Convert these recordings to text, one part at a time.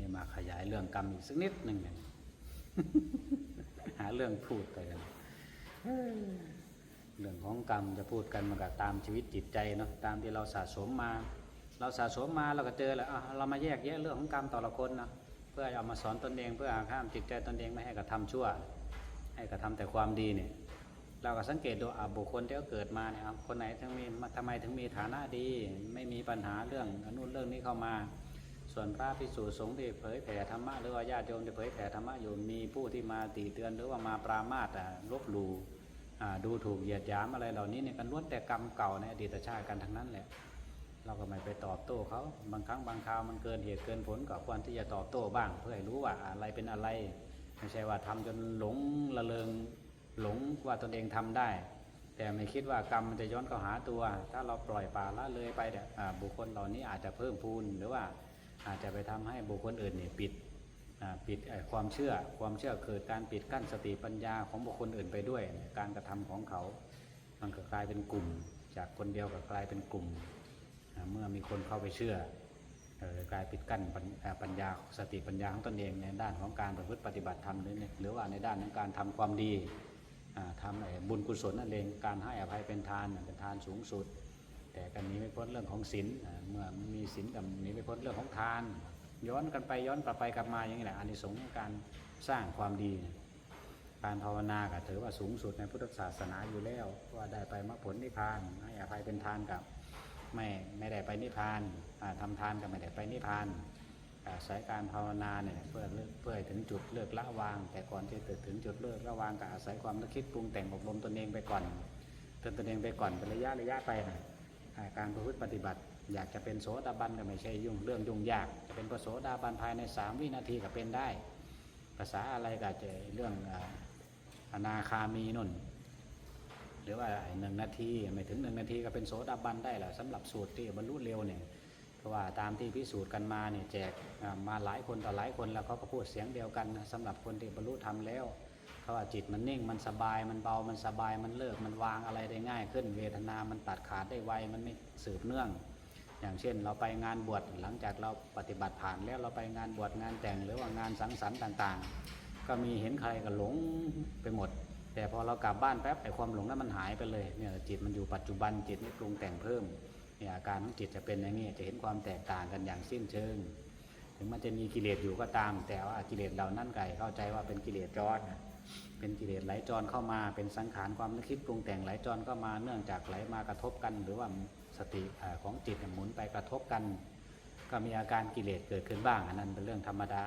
นี้มาขยายเรื่องกรรมอีกสักนิดหนึ่งเนี่ยหาเรื่องพูดไปกันเรื่องของกรรมจะพูดกันมันก็ตามชีวิตจิตใจเนาะตามที่เราสะสมมา เราสะสมมาเราก็เจอแล้วอะเรามาแยกแยะเรื่องของกรรมต่อละคนนะเพื่อเอามาสอนตนเองเพื่อห้ามจิตใจตนเองไม่ให้กระทำชั่ว ให้กระทำแต่ความดีเนี่ยเราก็สังเกตดูบุคคลที่เขาเกิดมาเนี่ยคนไหนถึงมีทำไมถึงมีฐานะดี ไม่มีปัญหาเรื่องอนนุนเรื่องนี้เข้ามา ส่วนพระภิกษุสงฆ์ที่เผยแผ่ธรรมะหรือว่าญาติโยมที่เผยแผ่ธรรมะอยู่มีผู้ที่มาตีเตือนหรือว่ามาปรามาสลบหลู่ดูถูกเหยียดหยามอะไรเหล่านี้เนี่ยกันล้วนแต่กรรมเก่าในอดีตชาติกันทั้งนั้นแหละเราก็ไม่ไปตอบโต้เขาบางครั้งบางคราวมันเกินเหตุเกินผลก็ควรที่จะตอบโต้บ้าง เพื่อให้รู้ว่าอะไรเป็นอะไรไม่ใช่ว่าทำจนหลงละเลงหลงว่าตนเองทำได้ แต่ไม่คิดว่ากรรมมันจะย้อนเข้าหาตัว ถ้าเราปล่อยปละละเลยไปเนี่ยบุคคลเหล่านี้อาจจะเพิ่มพูนหรือว่า อาจจะไปทำให้บุคคลอื่นเนี่ยปิดปิดความเชื่อความเชื่อเกิดการปิดกั้นสติปัญญาของบุคคลอื่นไปด้วย การกระทำของเขา มันก็กลายเป็นกลุ่ม จากคนเดียวก็กลายเป็นกลุ่ม เมื่อมีคนเข้าไปเชื่อกลายปิดกั้นปัญญาสติปัญญาของตนเองในด้านของการประพฤติปฏิบัติธรรมหรือในหรือว่าในด้านของการทำความดีทำไอ้บุญกุศลนั่นเองการให้อภัยเป็นทานเป็นทานสูงสุด แต่กันนี้ไม่พ้นเรื่องของศีลเมื่อมีศีลกับนี้ไม่พ้นเรื่องของทาน ย้อนกันไปย้อนกลับไปกลับมาอย่างนี้แหละอานิสงส์ของการสร้างความดี การภาวนาก็ถือว่าสูงสุดในพุทธศาสนาอยู่แล้วว่าได้ไปมรรคผลนิพพานให้อภัยเป็นทานกับไม่ไม่ได้ไปนิพพานอ่าทำทานก็ไม่ได้ไปนิพพานอาศัยการภาวนาเนี่ยเพื่อเพื่อถึงจุดเลิกละวาง แต่ก่อนที่จะถึงจุดเลิกละวางก็อาศัยความนึกคิดปรุงแต่งอบรมตนเองไปก่อนเตือนตนเองไปก่อนเป็นระยะระยะไปนะ การประพฤติปฏิบัติ อยากจะเป็นโสดาบันก็ไม่ใช่ยุ่งเรื่องยุ่งยากจะเป็นพระโสดาบันภายในสามวินาทีก็เป็นได้ ภาษาอะไรก็จะเรื่องอนาคามีนุ่น หรือว่าหนึ่งนาทีไม่ถึงหนึ่งนาทีก็เป็นโสดาบันได้แหละสำหรับสูตรที่บรรลุเร็วเนี่ยเพราะว่าตามที่พิสูจน์กันมาเนี่ยแจกมาหลายคนต่อหลายคนแล้วเขาก็พูดเสียงเดียวกันนะสำหรับคนที่บรรลุธรรมแล้วาว่าจิตมันนิ่งมันสบายมันเบามันสบายมันเลิกมันวางอะไรได้ง่ายขึ้น เวทนา มันตัดขาดได้ไวมันไม่สืบเนื่อง อย่างเช่น เราไปงานบวชหลังจากเราปฏิบัติผ่านแล้วเราไปงานบวชงานแต่งหรือว่างานสังสรรค์ต่างๆ ก็มีเห็นใครก็หลงไปหมด แต่พอเรากลับบ้านแป๊บไอ้ความหลงนั้นมันหายไปเลยเนี่ยจิตมันอยู่ปัจจุบันจิตไม่ปรุงแต่งเพิ่มเนี่ยอาการของจิตจะเป็นอย่างนี้จะเห็นความแตกต่างกันอย่างสิ้นเชิง ถึงมันจะมีกิเลสอยู่ก็ตาม แต่ว่ากิเลสเหล่านั้นไก่เข้าใจว่าเป็นกิเลสจรนะ เป็นกิเลสไหลจรเข้ามาเป็นสังขารความนึกคิดปรุงแต่งไหลจรเข้ามาเนื่องจากไหลมากระทบกัน หรือว่าสติของจิตหมุนไปกระทบกัน ก็มีอาการกิเลสเกิดขึ้นบ้างอันนั้นเป็นเรื่องธรรมดา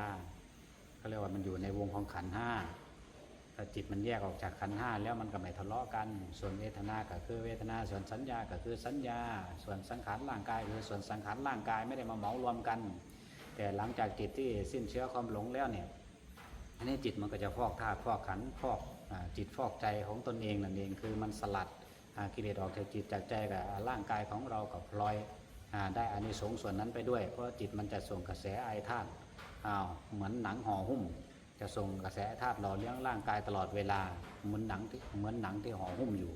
เขาเรียกว่ามันอยู่ในวงของขันห้าถ้าจิตมันแยกออกจากขันห้าแล้วมันก็ไม่ทะเลาะกัน ส่วนเวทนาก็คือเวทนา ส่วนสัญญาก็คือสัญญา ส่วนสังขารร่างกายคือส่วนสังขารร่างกายไม่ได้มาเหมารวมกัน แต่หลังจากจิตที่สิ้นเชื้อความหลงแล้วเนี่ย อันนี้จิตมันก็จะฟอกธาตุฟอกขันฟอกจิตฟอกใจของตนเองนั่นเองคือมันสลัดกิเลสออกจากจิตจากใจกับร่างกายของเรากับพลอยอได้อานิสงส์ส่วนนั้นไปด้วย เพราะจิตมันจะส่งกระแสไอธาตุเหมือนหนังห่อหุ้ม จะส่งกระแสธาตุหล่อเลี้ยงร่างกายตลอดเวลาเหมือนหนังที่เหมือนหนังที่ห่อหุ้มอยู่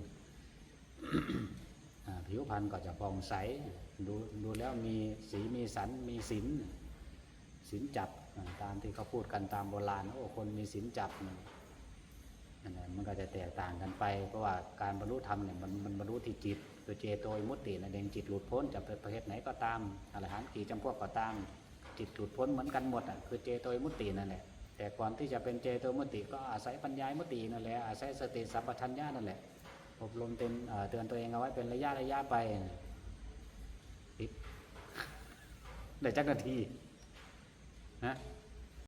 ผิวพรรณก็จะผ่องใสดูดูแล้วมีสีมีสันมีสิน สินจับตามที่เขาพูดกันตามโบราณโอ้คนมีสินจับเนี่ยนั่นมันก็จะแตกต่างกันไป เพราะว่าการบรรลุธรรมเนี่ยมันมันบรรลุที่จิตคือเจโตยมุตตินั่นเองจิตหลุดพ้นจากประเภทไหนก็ตามอรหันต์กี่จำพวกก็ตาม จิตหลุดพ้นเหมือนกันหมดอะคือเจโตยมุตตินั่นแหละแต่ก่อนที่จะเป็นเจโตมุตติก็อาศัยปัญญามุตตินั่นแหละอาศัยสติสัมปชัญญะนั่นแหละอบรมเตือนเอ่อเตือนตัวเองเอาไว้เป็นระยะระยะไปปิดได้จักนาที นะ